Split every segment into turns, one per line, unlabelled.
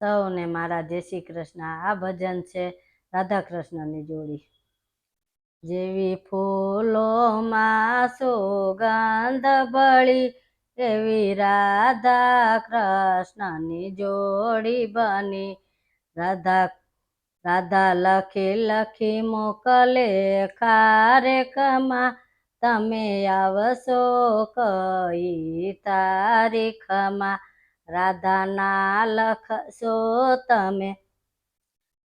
સૌને મારા જય શ્રી કૃષ્ણ. આ ભજન છે રાધા કૃષ્ણની જોડી. જેવી ફૂલોમાં સુગંધ બળી એવી રાધા કૃષ્ણની જોડી બની. રાધા રાધા લખી લખી મોકલે કાર્યક્રમમાં તમે આવશો કઈ તારીખમાં? રાધાના લખશો તમે.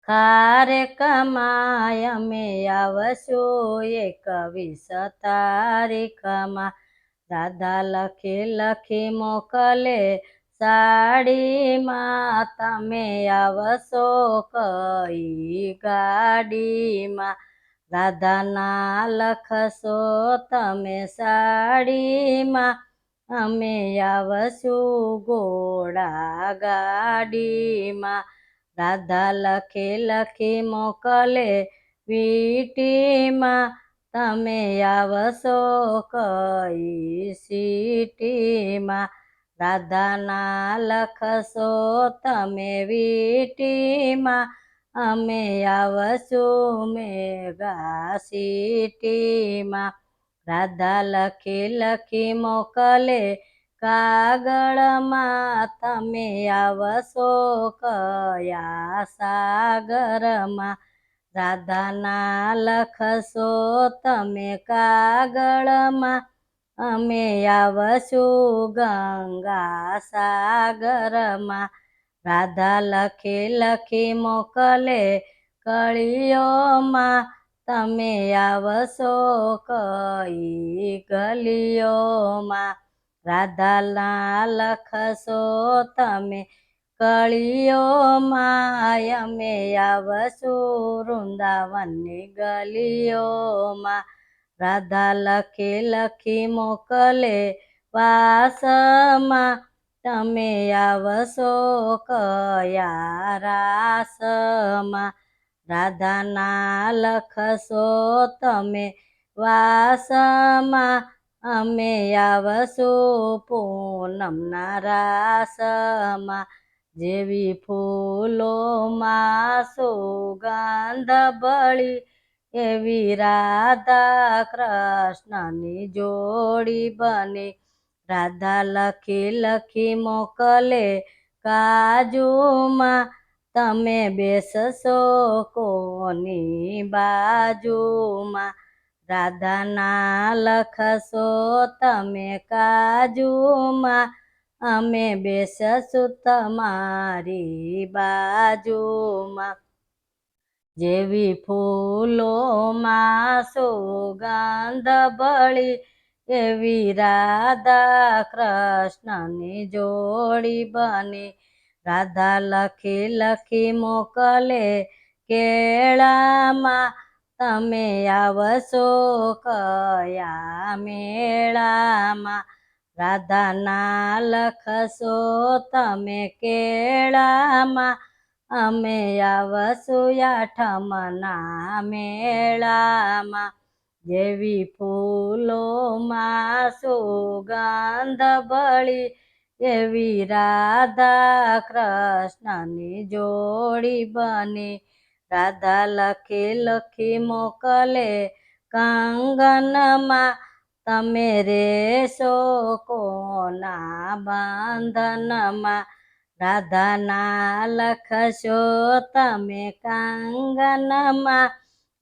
ખારે કમાય અમે આવશું એકવીસ કમા રાધા લખી લખી મોકલે સાડીમાં તમે આવશો કઈ ગાડીમાં? રાધાના લખશો તમે સાડીમાં અમે આવશું ઘોડા ગાડીમાં. રાધા લખે લખી મોકલે વીટીમાં. તમે આવશો કઈ સિટીમાં? રાધાના લખશો તમે વીટીમાં. અમે આવશું મેગા સિટીમાં. રાધા લખી લખી મોકલે કાગળમાં તમે આવશો કયા સાગરમાં? રાધાના લખશો તમે કાગળમાં અમે આવશું ગંગા સાગરમાં. રાધા લખી લખી મોકલે કળીઓમાં તમે આવશો કઈ ગલીઓમાં? રાધાના લખશો તમે કળીઓમાં? અમે આવશું વૃંદાવનની ગલીઓમાં. રાધા લખી લખી મોકલે વાસમાં. તમે આવશો કયા રાસમાં? રાધાના લખશો તમે વાસમાં, અમે આવશું પૂનમના રાસમાં જેવી ફૂલોમાં સુગંધ બળી એવી રાધા કૃષ્ણની જોડી બની. રાધા લખી લખી મોકલે કાજુમાં તમે બેસશો કોની બાજુમાં? રાધાના લખશો તમે કાજુમાં? અમે બેસશું તમારી બાજુમાં. જેવી ફૂલોમાં સુગંધ બળી એવી રાધા કૃષ્ણની જોડી બની. રાધા લખી લખી મોકલે, કેળામાં તમે આવશો કયા મેળામાં? રાધા ના લખશો તમે કેળામાં, અમે આવશું આઠમના મેળામાં. જેવી ફૂલોમાં સુગંધ બળી એવી રાધા કૃષ્ણની જોડી બની. રાધા લખી લખી મોકલે, કંગનમાં તમે રેશો કોના બંધનમાં? રાધાના લખશો તમે કંગનમાં?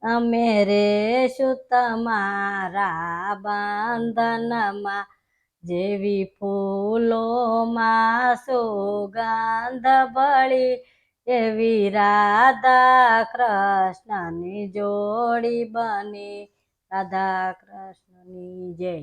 અમે રેશું તમારા બંધનમાં. જેવી ફૂલોમાં સુગંધ બળી એવી રાધા કૃષ્ણની જોડી બની. રાધા કૃષ્ણની જય.